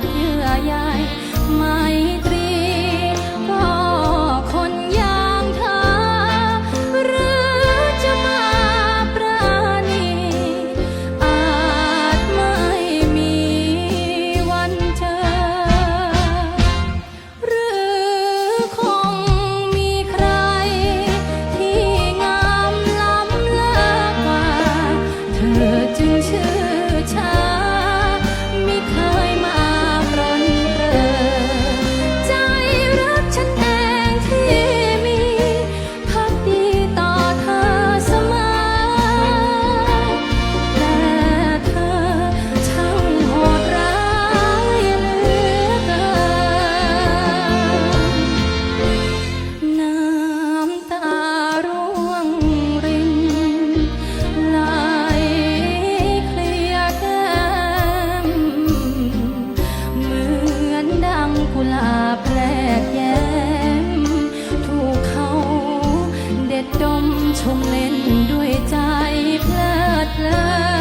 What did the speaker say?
thought you ดมชมเล่นด้วยใจเพลิดเพลิน